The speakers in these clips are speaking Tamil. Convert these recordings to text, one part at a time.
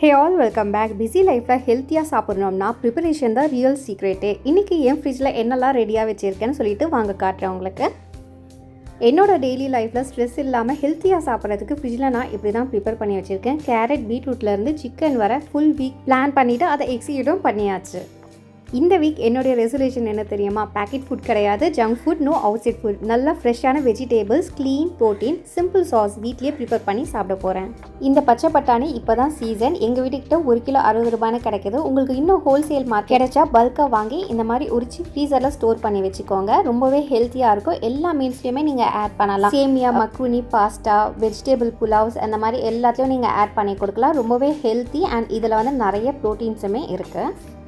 Hey all welcome back busy லைஃப்பில் ஹெல்த்தியாக சாப்பிட்றோம்னா ப்ரிப்பரேஷன் தான் ரியல் சீக்ரெட்டே இன்றைக்கி என் ஃப்ரிட்ஜில் என்னெல்லாம் ரெடியாக வச்சுருக்கேன்னு சொல்லிட்டு வாங்க காட்டுறேன் உங்களுக்கு. என்னோட டெய்லி லைஃப்பில் ஸ்ட்ரெஸ் இல்லாமல் ஹெல்த்தியாக சாப்பிட்றதுக்கு ஃப்ரிட்ஜில் நான் இப்படி தான் ப்ரிப்பேர் பண்ணி வச்சுருக்கேன். கேரட் பீட்ரூட்லேருந்து சிக்கன் வர ஃபுல் வீக் பிளான் பண்ணிவிட்டு அதை எக்ஸிக்யூட்டும் பண்ணியாச்சு. இந்த வீக் என்னுடைய ரெசல்யூஷன் என்ன தெரியுமா? பேக்கெட் ஃபுட் கிடையாது junk food no outside food நல்ல ஃப்ரெஷ்ஷான vegetables clean protein simple sauce வீட்லேயே ப்ரிப்பேர் பண்ணி சாப்பிட போகிறேன் இந்த பச்சை பட்டாணி இப்போ தான் சீசன் எங்கள் வீட்டுக்கிட்ட ஒரு கிலோ அறுபது ரூபாய்னு கிடைக்குது. உங்களுக்கு இன்னும் ஹோல்சேல் மார்க்கெட் கிடைச்சா பல்காக வாங்கி இந்த மாதிரி உரிச்சு ஃப்ரீசரில் ஸ்டோர் பண்ணி வச்சுக்கோங்க. ரொம்பவே ஹெல்த்தியாக இருக்கும். எல்லா மீல்ஸ்லையுமே நீங்கள் ஆட் பண்ணலாம். சேமியா மக்ருனி பாஸ்டா வெஜிடபிள் புலாவ்ஸ் அந்த மாதிரி எல்லாத்துலேயும் நீங்கள் ஆட் பண்ணி கொடுக்கலாம். ரொம்பவே ஹெல்த்தி அண்ட் இதில் வந்து நிறைய ப்ரோட்டீன்ஸுமே இருக்குது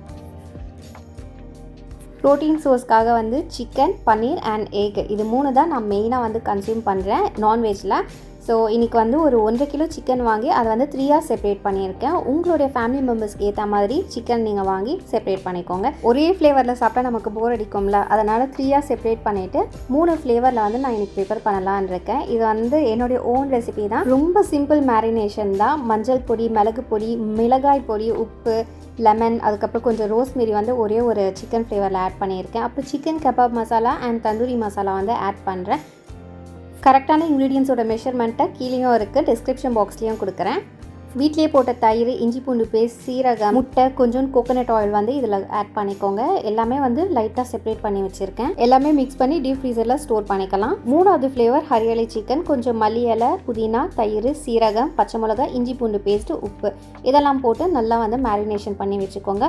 ப்ரோட்டீன் சோர்ஸ்க்காக வந்து சிக்கன் பன்னீர் அண்ட் எக் இது மூணு தான் நான் மெயினாக வந்து கன்சியூம் பண்ணுறேன் நான்வெஜ்ஜில் ஸோ இன்றைக்கி வந்து ஒரு ஒன்றரை கிலோ சிக்கன் வாங்கி அதை வந்து த்ரீயாக செப்பரேட் பண்ணியிருக்கேன். உங்களுடைய ஃபேமிலி மெம்பர்ஸ்க்கு ஏற்ற மாதிரி சிக்கன் நீங்கள் வாங்கி செப்பரேட் பண்ணிக்கோங்க. ஒரே ஃப்ளேவரில் சாப்பிட்டா நமக்கு போர் அடிக்கும்ல. அதனால் த்ரீயாக செப்பரேட் பண்ணிவிட்டு மூணு ஃப்ளேவரில் வந்து நான் இன்றைக்கி ப்ரிப்பேர் பண்ணலான்னு இருக்கேன். இது வந்து என்னுடைய ஓன் ரெசிபி தான். ரொம்ப சிம்பிள் மேரினேஷன் தான். மஞ்சள் பொடி மிளகு பொடி மிளகாய் பொடி உப்பு லெமன் அதுக்கப்புறம் கொஞ்சம் ரோஸ்மெரி வந்து ஒரே ஒரு சிக்கன் ஃப்ளேவரில் ஆட் பண்ணியிருக்கேன். அப்புறம் chicken kebab masala and tandoori masala வந்து ஆட் பண்ணுறேன் கரெக்டான இன்க்ரீடியன்ஸோட மெஷர்மெண்ட்டை கீழேயும் இருக்குது டிஸ்கிரிப்ஷன் பாக்ஸ்லேயும் கொடுக்குறேன். வீட்லேயே போட்ட தயிர் இஞ்சி பூண்டு பேஸ்ட் சீரகம் முட்டை கொஞ்சம் கோகோனட் ஆயில் வந்து இதில் ஆட் பண்ணிக்கோங்க. எல்லாமே வந்து லைட்டாக செப்பரேட் பண்ணி வச்சுருக்கேன். எல்லாமே மிக்ஸ் பண்ணி டீப் ஃப்ரீசரில் ஸ்டோர் பண்ணிக்கலாம். மூணாவது ஃப்ளேவர் ஹரியாலி சிக்கன் கொஞ்சம் மல்லி இலை புதினா தயிர் சீரகம் பச்சை மிளகா இஞ்சி பூண்டு பேஸ்ட்டு உப்பு. இதெல்லாம் போட்டு நல்லா வந்து மேரினேஷன் பண்ணி வச்சுக்கோங்க.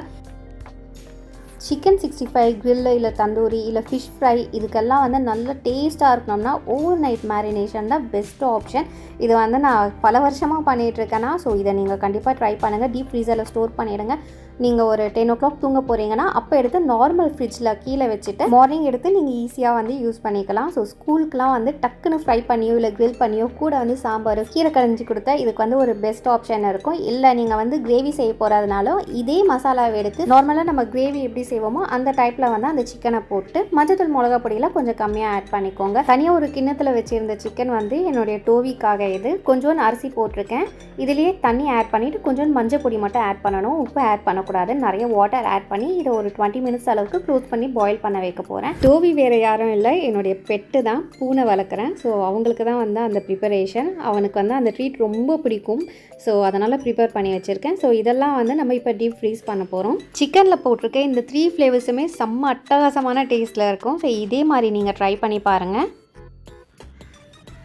சிக்கன் சிக்ஸ்டி ஃபைவ் க்ரில்லு இல்லை தந்தூரி இல்லை ஃபிஷ் ஃப்ரை இதுக்கெல்லாம் வந்து நல்ல டேஸ்ட்டாக இருக்கணும்னா ஓவர் நைட் மேரினேஷன் தான் பெஸ்ட் ஆப்ஷன் இது வந்து நான் பல வருஷமாக பண்ணிகிட்ருக்கேன்னா ஸோ இதை நீங்கள் கண்டிப்பாக ட்ரை பண்ணுங்கள் டீப் ஃப்ரீசரில் ஸ்டோர் பண்ணிவிடுங்க நீங்கள் ஒரு டென் ஓ கிளாக் தூங்க போகிறீங்கன்னா அப்போ எடுத்து நார்மல் ஃப்ரிட்ஜில் கீழே வச்சுட்டு மார்னிங் எடுத்து நீங்கள் ஈஸியாக வந்து யூஸ் பண்ணிக்கலாம். ஸோ ஸ்கூலுக்குலாம் வந்து டக்குன்னு ஃப்ரை பண்ணியோ இல்லை க்ரில் பண்ணியோ கூட வந்து சாம்பார் கீரை கரைஞ்சி கொடுத்தா இதுக்கு வந்து ஒரு பெஸ்ட் ஆப்ஷன் இருக்கும். இல்லை நீங்கள் வந்து கிரேவி செய்ய போகிறதுனாலும் இதே மசாலாவை எடுத்து நார்மலாக நம்ம கிரேவி எப்படி செய்வோமோ அந்த டைப்பில் வந்து அந்த சிக்கனை போட்டு மஞ்சத்தூள் மிளகா பொடியில் கொஞ்சம் கம்மியாக ஆட் பண்ணிக்கோங்க. தனியாக ஒரு கிண்ணத்தில் வச்சுருந்த சிக்கன் வந்து என்னுடைய டோவிக்காக இது. கொஞ்சோண்டு அரிசி போட்டிருக்கேன். இதுலேயே தண்ணி ஆட் பண்ணிவிட்டு கொஞ்சோண்டு மஞ்சள் பொடி மட்டும் ஆட் பண்ணணும். உப்பு ஆட் பண்ணணும் பண்ணக்கூடாது நிறைய வாட்டர் ஆட் பண்ணி இதை ஒரு டுவெண்ட்டி மினிட்ஸ் அளவுக்கு க்ளோஸ் பண்ணி பாயில் பண்ண வைக்க போகிறேன் டோவி வேறு யாரும் இல்லை. என்னுடைய பெட்டு தான் பூனை வளர்க்குறேன். ஸோ அவங்களுக்கு தான் வந்து அந்த ப்ரிப்பரேஷன் அவனுக்கு வந்து அந்த ட்ரீட் ரொம்ப பிடிக்கும். ஸோ அதனால் ப்ரிப்பேர் பண்ணி வச்சுருக்கேன். ஸோ இதெல்லாம் வந்து நம்ம இப்போ டீப் ஃப்ரீஸ் பண்ண போகிறோம் சிக்கனில் போட்டிருக்க இந்த த்ரீ ஃப்ளேவர்ஸுமே செம்ம அட்டகாசமான டேஸ்ட்டில் இருக்கும். ஸோ இதே மாதிரி நீங்கள் ட்ரை பண்ணி பாருங்கள்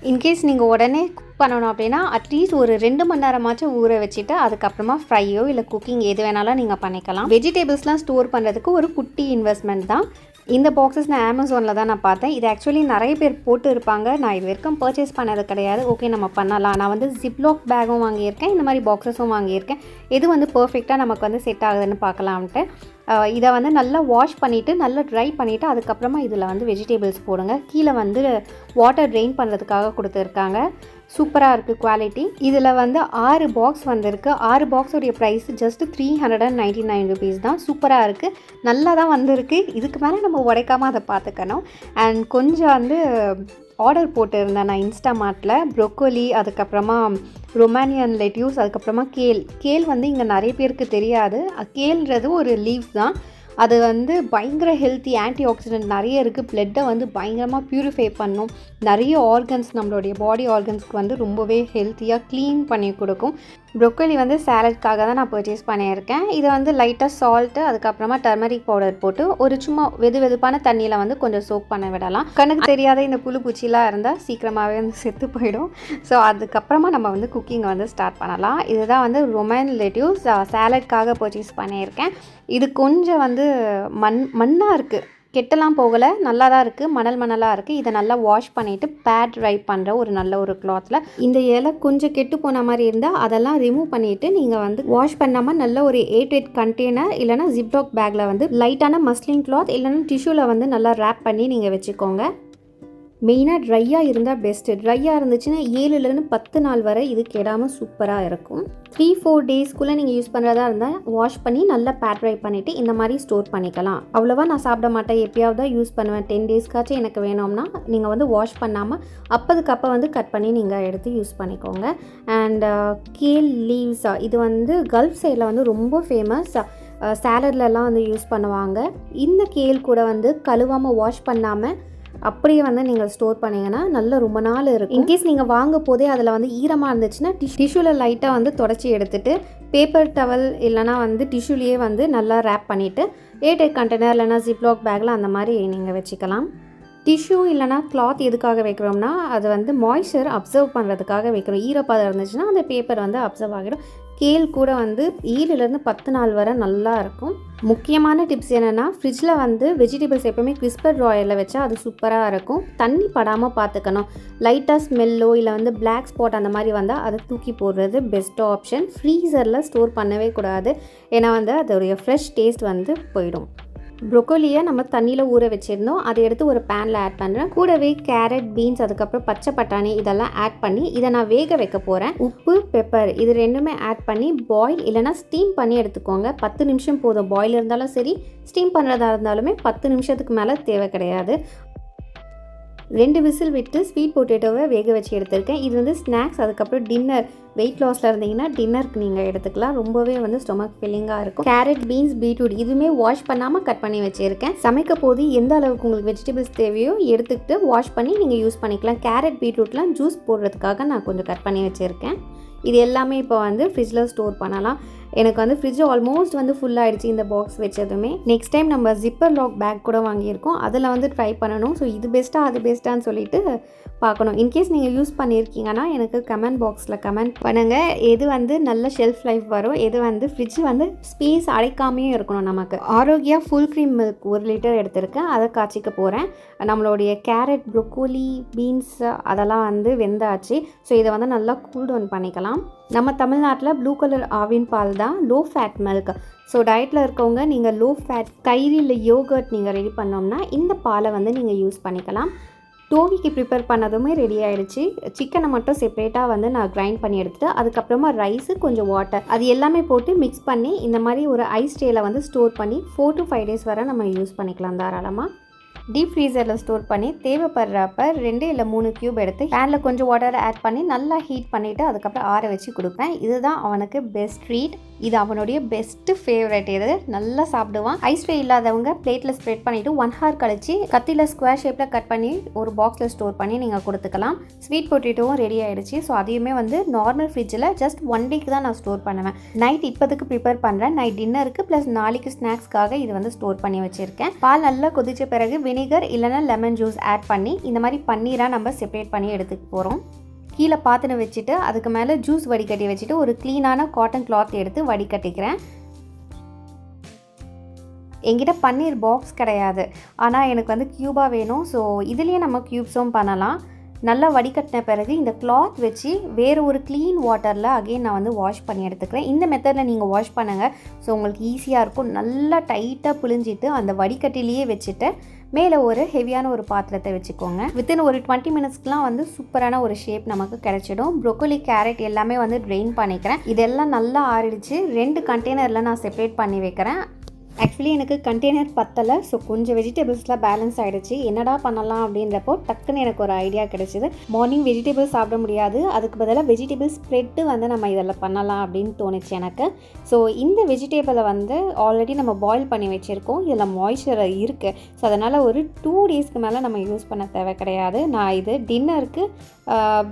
இன்கேஸ் நீங்கள் உடனே குக் பண்ணணும் அப்படின்னா அட்லீஸ்ட் ஒரு ரெண்டு மணி நேரமாச்சும் ஊற வச்சுட்டு அதுக்கப்புறமா ஃப்ரையோ இல்லை குக்கிங் எது வேணாலும் நீங்கள் பண்ணிக்கலாம். வெஜிடபிள்ஸ்லாம் ஸ்டோர் பண்ணுறதுக்கு ஒரு குட்டி இன்வெஸ்ட்மெண்ட் தான். இந்த பாக்ஸஸ் நான் அமேசானில் தான் நான் பார்த்தேன். இது ஆக்சுவலி நிறைய பேர் போட்டு இருப்பாங்க. நான் இது வரைக்கும் பர்ச்சேஸ் பண்ணது கிடையாது. ஓகே நம்ம பண்ணலாம். நான் வந்து ஜிப்லாக் பேக்கும் வாங்கியிருக்கேன். இந்த மாதிரி பாக்ஸஸும் வாங்கியிருக்கேன். எது வந்து பர்ஃபெக்டாக நமக்கு வந்து செட் ஆகுதுன்னு பார்க்கலாம்ட்டு. இதை வந்து நல்லா வாஷ் பண்ணிவிட்டு நல்லா ட்ரை பண்ணிவிட்டு அதுக்கப்புறமா இதில் வந்து வெஜிடபிள்ஸ் போடுங்க. கீழே வந்து வாட்டர் ட்ரெயின் பண்ணுறதுக்காக கொடுத்துருக்காங்க. சூப்பராக இருக்குது குவாலிட்டி இதில் வந்து ஆறு பாக்ஸ் வந்திருக்கு. ஆறு பாக்ஸோடைய price just three hundred and ninety nine rupees தான். சூப்பராக இருக்குது நல்லா தான் வந்திருக்கு. இதுக்கு மேலே நம்ம உடைக்காமல் அதை பார்த்துக்கணும். அண்ட் கொஞ்சம் வந்து ஆர்டர் போட்டிருந்தேன் நான் இன்ஸ்டாமார்ட்டில் ப்ரொக்கோலி அதுக்கப்புறமா ரொமானியன் லெட்யூஸ் அதுக்கப்புறமா கேல் கேல் வந்து இங்கே நிறைய பேருக்கு தெரியாது. கேல்ன்றது ஒரு லீவ்ஸ் தான். அது வந்து பயங்கர ஹெல்த்தி ஆன்டி ஆக்சிடென்ட் நிறைய இருக்குது ப்ளட்டை வந்து பயங்கரமாக ப்யூரிஃபை பண்ணும். நிறைய ஆர்கன்ஸ் நம்மளுடைய பாடி ஆர்கன்ஸ்க்கு வந்து ரொம்பவே ஹெல்த்தியாக க்ளீன் பண்ணி கொடுக்கும். ப்ரொக்கோலி வந்து சேலட்காக தான் நான் பர்ச்சேஸ் பண்ணியிருக்கேன். இதை வந்து லைட்டாக சால்ட்டு அதுக்கப்புறமா டர்மரிக் பவுடர் போட்டு ஒரு சும்மா வெது வெதுப்பான தண்ணியில் வந்து கொஞ்சம் சோக் பண்ண விடலாம். கண்ணுக்கு தெரியாத இந்த புழு பூச்சிலாம் இருந்தால் சீக்கிரமாகவே வந்து செத்து போயிடும். ஸோ அதுக்கப்புறமா நம்ம வந்து குக்கிங்கை வந்து ஸ்டார்ட் பண்ணலாம். இதுதான் வந்து ரொமேன் லெட்யூஸ் சேலட்காக பர்ச்சேஸ் பண்ணியிருக்கேன். இது கொஞ்சம் வந்து மண் மண்ணாக இருக்குது கெட்டெல்லாம் போகலை நல்லா தான் இருக்குது மணல் மணலாக இருக்குது இதை நல்லா வாஷ் பண்ணிவிட்டு பேட் ட்ரை பண்ணுற ஒரு நல்ல ஒரு கிளாத்தில் இந்த இலை கொஞ்சம் கெட்டு போன மாதிரி இருந்தால் அதெல்லாம் ரிமூவ் பண்ணிவிட்டு நீங்கள் வந்து வாஷ் பண்ணாமல் நல்ல ஒரு ஏட்ரேட் கண்டெய்னர் இல்லைனா ஜிப்டாக் பேக்கில் வந்து லைட்டான மஸ்லின் கிளாத் இல்லைனா டிஷ்யூவில் வந்து நல்லா ரேப் பண்ணி நீங்கள் வச்சுக்கோங்க. மெயினாக ட்ரையாக இருந்தால் பெஸ்ட்டு ட்ரையாக இருந்துச்சுன்னா ஏழுலேருந்து பத்து நாள் வரை இது கெடாமல் சூப்பராக இருக்கும். த்ரீ ஃபோர் டேஸ்க்குள்ளே நீங்கள் யூஸ் பண்ணுறதா இருந்தால் வாஷ் பண்ணி நல்லா பேட் ட்ரை பண்ணிவிட்டு இந்த மாதிரி ஸ்டோர் பண்ணிக்கலாம். அவ்வளோவா நான் சாப்பிட மாட்டேன். எப்பயாவது தான் யூஸ் பண்ணுவேன் டென் டேஸ்க்காச்சும் எனக்கு வேணும்னா நீங்கள் வந்து வாஷ் பண்ணாமல் அப்போதுக்கு அப்போ வந்து கட் பண்ணி நீங்கள் எடுத்து யூஸ் பண்ணிக்கோங்க. அண்ட் கேல் லீவ்ஸா இது வந்து கல்ஃப் சைடில் வந்து ரொம்ப ஃபேமஸ் சேலட்லலாம் வந்து யூஸ் பண்ணுவாங்க. இந்த கேல் கூட வந்து கழுவாமல் வாஷ் பண்ணாமல் அப்படியே வந்து நீங்கள் ஸ்டோர் பண்ணீங்கன்னா நல்ல ரொம்ப நாள் இருக்கும். இன்கேஸ் நீங்கள் வாங்க போதே அதில் வந்து ஈரமாக இருந்துச்சுன்னா டிஷ் டிஷ்யூவில் லைட்டாக வந்து தொடச்சி எடுத்துட்டு பேப்பர் டவல் இல்லைனா வந்து டிஷ்யூலேயே வந்து நல்லா ரேப் பண்ணிவிட்டு ஏடெக் கண்டெய்னர் இல்லைனா ஜிப்லாக் பேக்கில் அந்த மாதிரி நீங்கள் வச்சுக்கலாம். டிஷ்யூ இல்லைனா கிளாத் எதுக்காக வைக்கிறோம்னா அது வந்து மாய்ஸ்சர் அப்சர்வ் பண்ணுறதுக்காக வைக்கிறோம். ஈரப்பதம் இருந்துச்சுன்னா அந்த பேப்பர் வந்து அப்சர்வ் ஆகிடும். கேல் கூட வந்து ஈரிலேருந்து பத்து நாள் வரை நல்லா இருக்கும். முக்கியமான டிப்ஸ் என்னென்னா ஃப்ரிட்ஜில் வந்து வெஜிடபிள்ஸ் எப்போவுமே கிறிஸ்பர் ராயலில் வச்சா அது சூப்பராக இருக்கும். தண்ணி படாமல் பார்த்துக்கணும் லைட்டாக ஸ்மெல்லோ இல்லை வந்து பிளாக் ஸ்பாட் அந்த மாதிரி வந்தால் அதை தூக்கி போடுறது பெஸ்ட் ஆப்ஷன் ஃப்ரீசரில் ஸ்டோர் பண்ணவே கூடாது. ஏன்னா வந்து அதோடைய ஃப்ரெஷ் டேஸ்ட் வந்து போயிடும். ப்ரொக்கோலியை நம்ம தண்ணியில் ஊற வச்சுருந்தோம். அதை எடுத்து ஒரு பேனில் ஆட் பண்ணுறேன் கூடவே கேரட் பீன்ஸ் அதுக்கப்புறம் பச்சை பட்டாணி இதெல்லாம் ஆட் பண்ணி இதை நான் வேக வைக்க போகிறேன் உப்பு பெப்பர் இது ரெண்டுமே ஆட் பண்ணி பாயில் இல்லைனா ஸ்டீம் பண்ணி எடுத்துக்கோங்க. பத்து நிமிஷம் போதும். பாயில் இருந்தாலும் சரி ஸ்டீம் பண்ணுறதா இருந்தாலுமே பத்து நிமிஷத்துக்கு மேலே தேவை கிடையாது. ரெண்டு விசில் விட்டு ஸ்வீட் பொட்டேட்டோவை வேக வச்சு எடுத்திருக்கேன். இது வந்து ஸ்நாக்ஸ் அதுக்கப்புறம் டின்னர். வெயிட் லாஸில் இருந்தீங்கன்னா டின்னருக்கு நீங்கள் எடுத்துக்கலாம். ரொம்பவே வந்து ஸ்டொமக் ஃபில்லிங்காக இருக்கும். கேரட் பீன்ஸ் பீட்ரூட் இதுவுமே வாஷ் பண்ணாமல் கட் பண்ணி வச்சுருக்கேன். சமைக்க போது எந்த அளவுக்கு உங்களுக்கு வெஜிடபிள்ஸ் தேவையோ எடுத்துக்கிட்டு வாஷ் பண்ணி நீங்கள் யூஸ் பண்ணிக்கலாம். கேரட் பீட்ரூட்லாம் ஜூஸ் போடுறதுக்காக நான் கொஞ்சம் கட் பண்ணி வச்சுருக்கேன். இது எல்லாமே இப்போ வந்து ஃப்ரிட்ஜில் ஸ்டோர் பண்ணலாம். எனக்கு வந்து ஃப்ரிட்ஜ் ஆல்மோஸ்ட் வந்து ஃபுல்லாகிடுச்சு இந்த பாக்ஸ் வச்சதுமே. நெக்ஸ்ட் டைம் நம்ம ஜிப்பர் லாக் பேக் கூட வாங்கியிருக்கோம். அதில் வந்து ட்ரை பண்ணணும். ஸோ இது பெஸ்ட்டாக அது பெஸ்ட்டான்னு சொல்லிட்டு பார்க்கணும். இன்கேஸ் நீங்கள் யூஸ் பண்ணியிருக்கீங்கன்னா எனக்கு கமெண்ட் பாக்ஸில் கமெண்ட் பண்ணுங்கள் எது வந்து நல்ல ஷெல்ஃப் லைஃப் வரும் எது வந்து ஃப்ரிட்ஜ் வந்து ஸ்பேஸ் அடைக்காமையும் இருக்கணும் நமக்கு. ஆரோக்கியா ஃபுல் க்ரீம் மில்க் ஒரு லிட்டர் எடுத்திருக்கேன். அதை காய்ச்சிக்க போகிறேன் நம்மளுடைய கேரட் ப்ரொக்கோலி பீன்ஸ் அதெல்லாம் வந்து வெந்தாச்சு. ஸோ இதை வந்து நல்லா கூல் டவுன் பண்ணிக்கலாம். நம்ம தமிழ்நாட்டில் ப்ளூ கலர் ஆவின் பால் தான் லோ ஃபேட் மில்க் ஸோ டயட்டில் இருக்கவங்க நீங்கள் லோ ஃபேட் கயிறு இல்லை யோகர்ட் நீங்கள் ரெடி பண்ணோம்னா இந்த பாலை வந்து நீங்கள் யூஸ் பண்ணிக்கலாம். டோவிக்கு ப்ரிப்பேர் பண்ணதுமே ரெடி ஆகிடுச்சு சிக்கனை மட்டும் செப்பரேட்டாக வந்து நான் கிரைண்ட் பண்ணி எடுத்துட்டு அதுக்கப்புறமா ரைஸு கொஞ்சம் வாட்டர் அது எல்லாமே போட்டு மிக்ஸ் பண்ணி இந்த மாதிரி ஒரு ஐஸ் ஸ்டேயில் வந்து ஸ்டோர் பண்ணி ஃபோர் டு ஃபைவ் டேஸ் வரை நம்ம யூஸ் பண்ணிக்கலாம் தாராளமாக டீப் ஃப்ரீசரில் ஸ்டோர் பண்ணி தேவைப்படுறப்ப ரெண்டு இல்லை மூணு க்யூப் எடுத்து பேனில் கொஞ்சம் வாட்டர் ஆட் பண்ணி நல்லா ஹீட் பண்ணிவிட்டு அதுக்கப்புறம் ஆற வச்சு கொடுப்பேன். இதுதான் அவனுக்கு பெஸ்ட் ட்ரீட் இது அவனுடைய பெஸ்ட்டு ஃபேவரட் இது. நல்லா சாப்பிடுவான். ஐஸ் ட்ரே இல்லாதவங்க பிளேட்டில் ஸ்ப்ரெட் பண்ணிவிட்டு ஒன் ஹவர் கழிச்சு கத்தியில் ஸ்கொயர் ஷேப்பில் கட் பண்ணி ஒரு பாக்ஸில் ஸ்டோர் பண்ணி நீங்கள் கொடுத்துக்கலாம். ஸ்வீட் பொட்டேட்டோவும் ரெடி ஆகிடுச்சு ஸோ அதையுமே வந்து நார்மல் ஃப்ரிட்ஜில் ஜஸ்ட் ஒன் டேக்கு தான் நான் ஸ்டோர் பண்ணுவேன். நைட் இப்போதுக்கு ப்ரிப்பேர் பண்ணுறேன் நைட் டின்னருக்கு ப்ளஸ் நாளைக்கு ஸ்நாக்ஸ்க்காக இது வந்து ஸ்டோர் பண்ணி வச்சுருக்கேன். பால் நல்லா கொதிச்ச பிறகு வினிகர் இல்லைனா லெமன் ஜூஸ் ஆட் பண்ணி இந்த மாதிரி பன்னீராக நம்ம செப்பரேட் பண்ணி எடுத்துக்க போகிறோம் கீழே பாத்தின வச்சுட்டு அதுக்கு மேலே ஜூஸ் வடிகட்டி வச்சுட்டு ஒரு க்ளீனான காட்டன் கிளாத் எடுத்து வடிகட்டிக்கிறேன். எங்கிட்ட பன்னீர் பாக்ஸ் கிடையாது. ஆனால் எனக்கு வந்து க்யூபாக வேணும். ஸோ இதுலேயே நம்ம க்யூப்ஸும் பண்ணலாம். நல்லா வடிகட்டின பிறகு இந்த கிளாத் வச்சு வேறு ஒரு க்ளீன் வாட்டரில் அகெயின் நான் வந்து வாஷ் பண்ணி எடுத்துக்கிறேன். இந்த மெத்தடில் நீங்கள் வாஷ் பண்ணுங்கள் ஸோ உங்களுக்கு ஈஸியாக இருக்கும். நல்லா டைட்டாக புழிஞ்சிட்டு அந்த வடிகட்டிலேயே வச்சுட்டு மேலே ஒரு ஹெவியான ஒரு பாத்திரத்தை வச்சுக்கோங்க. வித்தின் ஒரு டுவெண்ட்டி மினிட்ஸ்க்குலாம் வந்து சூப்பரான ஒரு ஷேப் நமக்கு கிடைச்சிடும். ப்ரொக்கோலி கேரட் எல்லாமே வந்து ட்ரெயின் பண்ணிக்கிறேன். இதெல்லாம் நல்லா ஆறிடுச்சு. ரெண்டு கண்டெய்னரில் நான் செப்பரேட் பண்ணி வைக்கிறேன். ஆக்சுவலி எனக்கு கண்டெய்னர் பத்தலை. ஸோ கொஞ்சம் வெஜிடபிள்ஸ்லாம் பேலன்ஸ் ஆகிடுச்சு என்னடா பண்ணலாம் அப்படின்றப்போ டக்குன்னு எனக்கு ஒரு ஐடியா கிடைச்சிது. மார்னிங் வெஜிடபிள்ஸ் சாப்பிட முடியாது. அதுக்கு பதிலாக வெஜிடபிள் ஸ்ப்ரெட்டு வந்து நம்ம இதில் பண்ணலாம் அப்படின்னு தோணுச்சு எனக்கு. ஸோ இந்த வெஜிடேபிளை வந்து ஆல்ரெடி நம்ம பாயில் பண்ணி வச்சுருக்கோம். இதில் மாய்ஸ்சர் இருக்குது ஸோ அதனால் ஒரு டூ டேஸ்க்கு மேலே நம்ம யூஸ் பண்ண தேவை கிடையாது. நான் இது டின்னருக்கு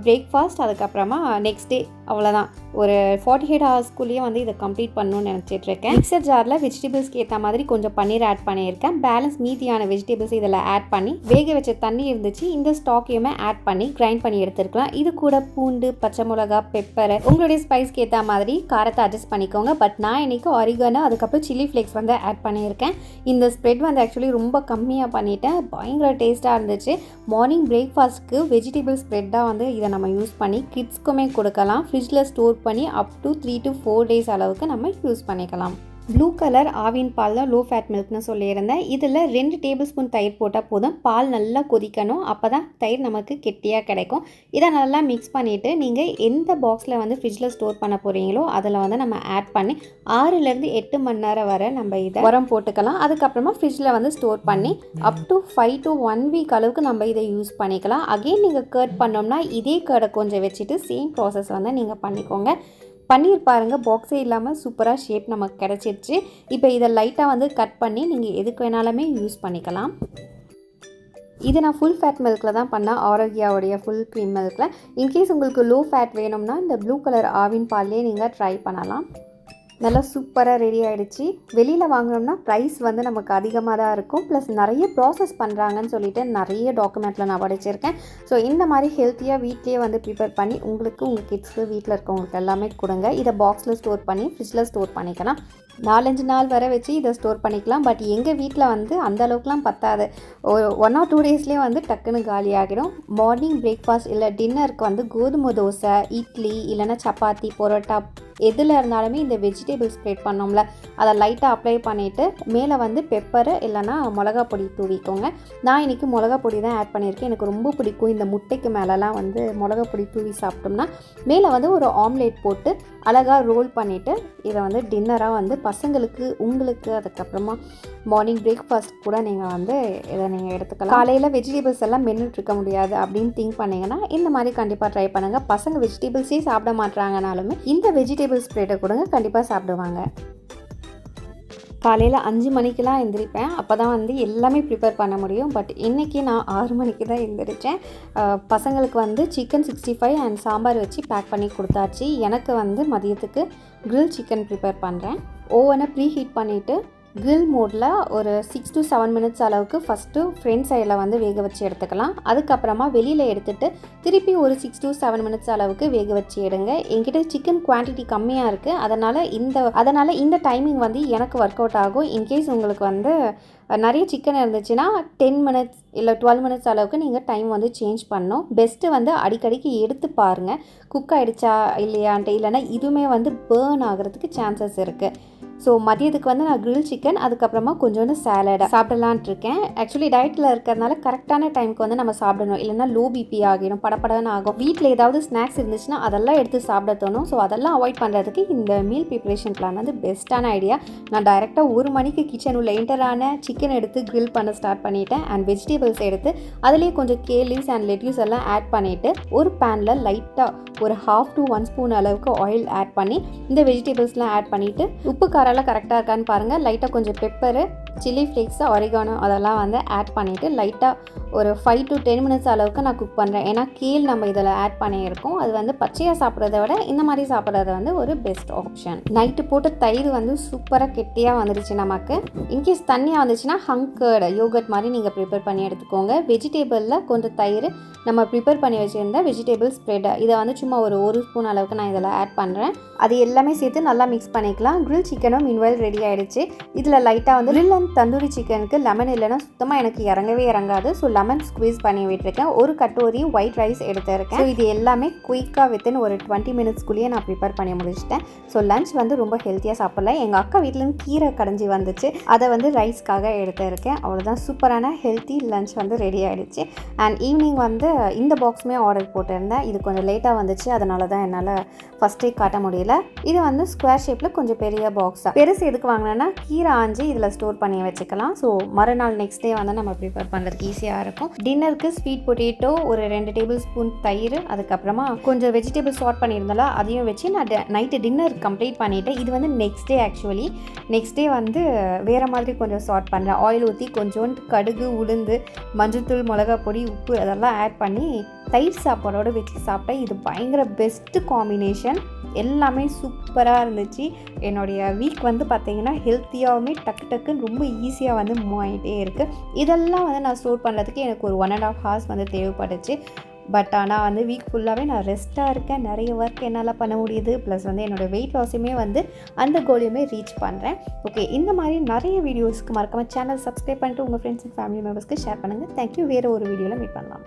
பிரேக்ஃபாஸ்ட் அதுக்கப்புறமா நெக்ஸ்ட் டே அவ்வளோதான் ஒரு ஃபார்ட்டி எயிட் ஹவர்ஸ்க்குள்ளேயே வந்து இதை கம்ப்ளீட் பண்ணணும்னு நினச்சிட்டு இருக்கேன். மிக்சர் ஜாரில் வெஜிடபிள்ஸ்க்கு ஏற்ற மாதிரி கொஞ்சம் பன்னீர் ஆட் பண்ணியிருக்கேன். பேலன்ஸ் மீதியான வெஜிடபிள்ஸ் இதில் ஆட் பண்ணி வேக வச்ச தண்ணி இருந்துச்சு இந்த ஸ்டாக்கையுமே ஆட் பண்ணி கிரைண்ட் பண்ணி எடுத்துருக்கலாம். இது கூட பூண்டு பச்சை மிளகா பெப்பர் உங்களுடைய ஸ்பைஸ்க்கு ஏற்ற மாதிரி காரத்தை அட்ஜஸ்ட் பண்ணிக்கோங்க. பட் நான் இன்னைக்கு ஆரிகனோ அதுக்கப்புறம் சில்லி ஃப்ளேக்ஸ் வந்து ஆட் பண்ணியிருக்கேன். இந்த ஸ்ப்ரெட் வந்து ஆக்சுவலி ரொம்ப கம்மியாக பண்ணிட்டேன். பயங்கர டேஸ்ட்டாக இருந்துச்சு. மார்னிங் பிரேக்ஃபாஸ்ட்க்கு வெஜிடபிள் ஸ்ப்ரெட்டாக வந்து இதை நம்ம யூஸ் பண்ணி கிட்ஸ்க்குமே கொடுக்கலாம். ஃப்ரிட்ஜில் ஸ்டோர் பண்ணி up to three to four days அளவுக்கு நம்ம யூஸ் பண்ணிக்கலாம். ப்ளூ கலர் ஆவின் பால் தான் லோ ஃபேட் மில்க்னு சொல்லியிருந்தேன். இதில் ரெண்டு டேபிள் ஸ்பூன் தயிர் போட்டால் போதும். பால் நல்லா கொதிக்கணும். அப்போ தான் தயிர் நமக்கு கெட்டியாக கிடைக்கும். இதை நல்லா மிக்ஸ் பண்ணிவிட்டு நீங்கள் எந்த பாக்ஸில் வந்து ஃப்ரிட்ஜில் ஸ்டோர் பண்ண போகிறீங்களோ அதில் வந்து நம்ம ஆட் பண்ணி ஆறுலேருந்து எட்டு மணி நேரம் வரை நம்ம இதை உரம் போட்டுக்கலாம். அதுக்கப்புறமா ஃப்ரிட்ஜில் வந்து ஸ்டோர் பண்ணி up to five to one week அளவுக்கு நம்ம இதை யூஸ் பண்ணிக்கலாம். அகெயின் நீங்கள் கர்ட் பண்ணோம்னா இதே கடை கொஞ்சம் வச்சுட்டு சேம் ப்ராசஸ் வந்து நீங்கள் பண்ணிக்கோங்க. பன்னீர் பாருங்கள் பாக்ஸே இல்லாமல் சூப்பராக ஷேப் நமக்கு கிடச்சிருச்சு. இப்போ இதை லைட்டாக வந்து கட் பண்ணி நீங்கள் எதுக்கு வேணாலுமே யூஸ் பண்ணிக்கலாம். இது நான் ஃபுல் ஃபேட் மில்கில் தான் பண்ணேன் ஆரோக்கியாவுடைய ஃபுல் க்ரீம் மில்கில் இன்கேஸ் உங்களுக்கு லோ ஃபேட் வேணும்னா இந்த ப்ளூ கலர் ஆவின் பால்லே நீங்கள் ட்ரை பண்ணலாம். நல்லா சூப்பராக ரெடி ஆகிடுச்சு வெளியில் வாங்கினோம்னா ப்ரைஸ் வந்து நமக்கு அதிகமாக தான் இருக்கும். ப்ளஸ் நிறைய ப்ராசஸ் பண்ணுறாங்கன்னு சொல்லிட்டு நிறைய டாக்குமெண்ட்டில் நான் படிச்சிருக்கேன். ஸோ இந்த மாதிரி ஹெல்த்தியாக வீட்லேயே வந்து ப்ரிப்பேர் பண்ணி உங்களுக்கு உங்கள் கிட்ஸ்க்கு வீட்டில் இருக்கவங்களுக்கு எல்லாமே கொடுங்க. இதை பாக்ஸில் ஸ்டோர் பண்ணி ஃப்ரிட்ஜில் ஸ்டோர் பண்ணிக்கலாம். நாலஞ்சு நாள் வர வச்சு இதை ஸ்டோர் பண்ணிக்கலாம். பட் எங்கள் வீட்டில் வந்து அந்த அளவுக்குலாம் பத்தாது. ஒரு ஒன் ஆர் டூ டேஸ்லேயே வந்து டக்குன்னு காலி ஆகிடும். மார்னிங் பிரேக்ஃபாஸ்ட் இல்லை டின்னருக்கு வந்து கோதுமை தோசை இட்லி இல்லைன்னா சப்பாத்தி பரோட்டா எதில் இருந்தாலுமே இந்த வெஜிடபிள் ஸ்ப்ரெட் பண்ணோம்ல அதை லைட்டாக அப்ளை பண்ணிவிட்டு மேலே வந்து பெப்பரு இல்லைனா மிளகா பொடி தூவிக்கோங்க. நான் இன்றைக்கி மிளகா பொடி தான் ஆட் பண்ணியிருக்கேன். எனக்கு ரொம்ப பிடிக்கும். இந்த முட்டைக்கு மேலெலாம் வந்து மிளகா பொடி தூவி சாப்பிட்டோம்னா மேலே வந்து ஒரு ஆம்லேட் போட்டு அழகாக ரோல் பண்ணிவிட்டு இதை வந்து டின்னராக வந்து பசங்களுக்கு உங்களுக்கு அதுக்கப்புறமா மார்னிங் பிரேக்ஃபாஸ்ட் கூட நீங்கள் வந்து இதை நீங்கள் எடுத்துக்கலாம். காலையில் வெஜிடபிள்ஸ் எல்லாம் மென்னுட்டு இருக்க முடியாது அப்படின்னு திங்க் பண்ணிங்கன்னா இந்த மாதிரி கண்டிப்பாக ட்ரை பண்ணுங்கள் பசங்க வெஜிடபிள்ஸே சாப்பிட மாட்டாங்கனாலுமே இந்த வெஜிடபிள் ஸ்ப்ரெட்டை கொடுங்க கண்டிப்பாக சாப்பிடுவாங்க. காலையில் அஞ்சு மணிக்கெலாம் எந்திரிப்பேன். அப்போ தான் வந்து எல்லாமே ப்ரிப்பேர் பண்ண முடியும். பட் இன்றைக்கி நான் ஆறு மணிக்கு தான் எந்திரிச்சேன். பசங்களுக்கு வந்து chicken sixty five and sambar வச்சு பேக் பண்ணி கொடுத்தாச்சு. எனக்கு வந்து மதியத்துக்கு க்ரில் சிக்கன் ப்ரிப்பேர் பண்ணுறேன் ஓவனை ப்ரீ ஹீட் பண்ணிவிட்டு கிரில் மோடில் ஒரு சிக்ஸ் டு செவன் மினிட்ஸ் அளவுக்கு ஃபஸ்ட்டு ஃப்ரண்ட் சைடில் வந்து வேக வச்சு எடுத்துக்கலாம். அதுக்கப்புறமா வெளியில் எடுத்துகிட்டு திருப்பி ஒரு சிக்ஸ் டு செவன் மினிட்ஸ் அளவுக்கு வேக வச்சு எடுங்க. என்கிட்ட சிக்கன் குவான்டிட்டி கம்மியாக இருக்குது அதனால் இந்த அதனால் இந்த டைமிங் வந்து எனக்கு ஒர்க் அவுட் ஆகும் இன்கேஸ் உங்களுக்கு வந்து நிறைய சிக்கன் இருந்துச்சுன்னா டென் மினிட்ஸ் இல்லை டுவெல் மினிட்ஸ் அளவுக்கு நீங்கள் டைம் வந்து சேஞ்ச் பண்ணணும். பெஸ்ட்டு வந்து அடிக்கடிக்கு எடுத்து பாருங்கள் குக் ஆகிடுச்சா இல்லையான்ட்டு இல்லைன்னா இதுவுமே வந்து பேர்ன் ஆகிறதுக்கு சான்சஸ் இருக்குது ஸோ மதியத்துக்கு வந்து நான் கிரில் சிக்கன் அதுக்கப்புறமா கொஞ்சோண்டு சேலடை சாப்பிடலான்ட்டு இருக்கேன் ஆக்சுவலி டயட்டில் இருக்கிறதுனால கரெக்டான டைமுக்கு வந்து நம்ம சாப்பிடணும். இல்லைன்னா லோ பிபி ஆகிடும் படப்படன்னு ஆகும். வீட்டில் ஏதாவது ஸ்நாக்ஸ் இருந்துச்சுன்னா அதெல்லாம் எடுத்து சாப்பிட தோணும். ஸோ அதெல்லாம் அவாய்ட் பண்ணுறதுக்கு இந்த மீல் ப்ரிப்ரேஷன் பிளான் வந்து பெஸ்ட்டான ஐடியா நான் டைரெக்டாக ஒரு மணிக்கு கிச்சன் உள்ள என்டரான சிக்கன் எடுத்து கிரில் பண்ண ஸ்டார்ட் பண்ணிட்டேன். அண்ட் வெஜிடபிள்ஸ் எடுத்து அதுலேயே கொஞ்சம் கேலிஸ் அண்ட் லெட்யூஸ் எல்லாம் ஆட் பண்ணிவிட்டு ஒரு பேனில் லைட்டாக ஒரு ஹாஃப் டு ஒன் ஸ்பூன் அளவுக்கு ஆயில் ஆட் பண்ணி இந்த வெஜிடபிள்ஸ்லாம் ஆட் பண்ணிவிட்டு உப்பு காரெல்லாம் கரெக்டாக இருக்கான்னு பாருங்கள் லைட்டாக கொஞ்சம் பெப்பரு சில்லி ஃப்ளேக்ஸு ஒரிகானோ அதெல்லாம் வந்து ஆட் பண்ணிவிட்டு லைட்டாக ஒரு ஃபைவ் டு டென் மினிட்ஸ் அளவுக்கு நான் குக் பண்ணுறேன் ஏன்னா கீழ் நம்ம இதில் ஆட் பண்ணியிருக்கோம். அது வந்து பச்சையாக சாப்பிட்றத விட இந்த மாதிரி சாப்பிட்றது வந்து ஒரு பெஸ்ட் ஆப்ஷன் நைட்டு போட்டு தயிர் வந்து சூப்பராக கெட்டியாக வந்துருச்சு நமக்கு. இன்கேஸ் தண்ணியாக வந்துச்சுன்னா ஹங்கர்டு யோகட் மாதிரி நீங்கள் ப்ரிப்பேர் பண்ணி எடுத்துக்கோங்க. வெஜிடேபிளில் கொஞ்சம் தயிர் நம்ம ப்ரிப்பேர் பண்ணி வச்சுருந்த வெஜிடேபிள் ஸ்ப்ரெட் இதை வந்து சும்மா ஒரு ஒரு ஸ்பூன் அளவுக்கு நான் இதில் ஆட் பண்ணுறேன் அது எல்லாமே சேர்த்து நல்லா மிக்ஸ் பண்ணிக்கலாம். க்ரில் சிக்கனும் இன்வெல் ரெடி ஆகிடுச்சு இதில் லைட்டாக வந்து க்ரில் தந்தூரி சிக்கனுக்கு லெமன் இல்லைன்னா சுத்தமாக எனக்கு இறங்கவே இறங்காது. ஸோ லெமன் ஸ்குவீஸ் பண்ணி விட்டுருக்கேன். ஒரு கட்டோரி ஒயிட் ரைஸ் எடுத்திருக்கேன். ஸோ இது எல்லாமே குயிக்காக வித்தின் ஒரு டுவெண்ட்டி மினிட்ஸ்க்குள்ளேயே நான் ப்ரிப்பேர் பண்ணி முடிச்சிட்டேன். ஸோ லஞ்ச் வந்து ரொம்ப ஹெல்த்தியாக சாப்பிடலாம் எங்கள் அக்கா வீட்டிலேருந்து கீரை கடைஞ்சி வந்துச்சு. அதை வந்து ரைஸ்க்காக எடுத்திருக்கேன். அவ்வளோதான் சூப்பரான ஹெல்த்தி லஞ்ச் வந்து ரெடி ஆகிடுச்சு அண்ட் ஈவினிங் வந்து இந்த பாக்ஸுமே ஆர்டர் போட்டிருந்தேன். இது கொஞ்சம் லேட்டாக வந்துச்சு. அதனால தான் என்னால் ஃபஸ்ட்டே காட்ட முடியல. இது வந்து ஸ்கொயர் ஷேப்பில் கொஞ்சம் பெரிய பாக்ஸாக பெருசு எதுக்கு வாங்கினேன்னா கீரை ஆஞ்சி இதில் ஸ்டோர் பண்ணி பண்ணி வச்சுக்கலாம். ஸோ மறுநாள் நெக்ஸ்ட் டே வந்து நம்ம ப்ரிப்பேர் பண்ணுறதுக்கு ஈஸியாக இருக்கும். டின்னருக்கு ஸ்வீட் பொட்டேட்டோ ஒரு ரெண்டு டேபிள் ஸ்பூன் தயிர் அதுக்கப்புறமா கொஞ்சம் வெஜிடபிள் சார்ட் பண்ணியிருந்தாலும் அதையும் வச்சு நான் நைட்டு டின்னர் கம்ப்ளீட் பண்ணிவிட்டேன் இது வந்து next day actually next day வந்து வேறு மாதிரி கொஞ்சம் சார்ட் பண்ணுறேன் ஆயில் ஊற்றி கொஞ்சோண்டு கடுகு உளுந்து மஞ்சள்தூள் மிளகா பொடி உப்பு அதெல்லாம் ஆட் பண்ணி தயிர் சாப்பாடோடு வச்சு சாப்பிட்டேன் இது பயங்கர பெஸ்ட்டு காம்பினேஷன் எல்லாமே சூப்பராக இருந்துச்சு. என்னுடைய வீக் வந்து பார்த்திங்கன்னா ஹெல்த்தியாகவுமே டக்கு டக்குன்னு ரொம்ப ஈஸியாக வந்து மூவ் ஆகிட்டே இருக்குது இதெல்லாம் வந்து நான் ஸ்டோர் பண்ணுறதுக்கு எனக்கு ஒரு ஒன் அண்ட் ஆஃப் ஹார்ஸ் வந்து தேவைப்பட்டுச்சு. பட் ஆனால் வந்து வீக் ஃபுல்லாகவே நான் ரெஸ்ட்டாக இருக்கேன். நிறைய ஒர்க் என்னால் பண்ண முடியுது. ப்ளஸ் வந்து என்னோடய வெயிட் லாஸையுமே வந்து அந்த கோலையுமே ரீச் பண்ணுறேன் ஓகே இந்த மாதிரி நிறைய வீடியோஸ்க்கு மறக்காமல் சேனல் சப்ஸ்கிரைப் பண்ணிட்டு உங்கள் ஃப்ரெண்ட்ஸ் அண்ட் ஃபேமிலி மெம்பர்ஸ்க்கு ஷேர் பண்ணுங்கள் தேங்க்யூ வேறு ஒரு வீடியோவில் மீட் பண்ணலாம்.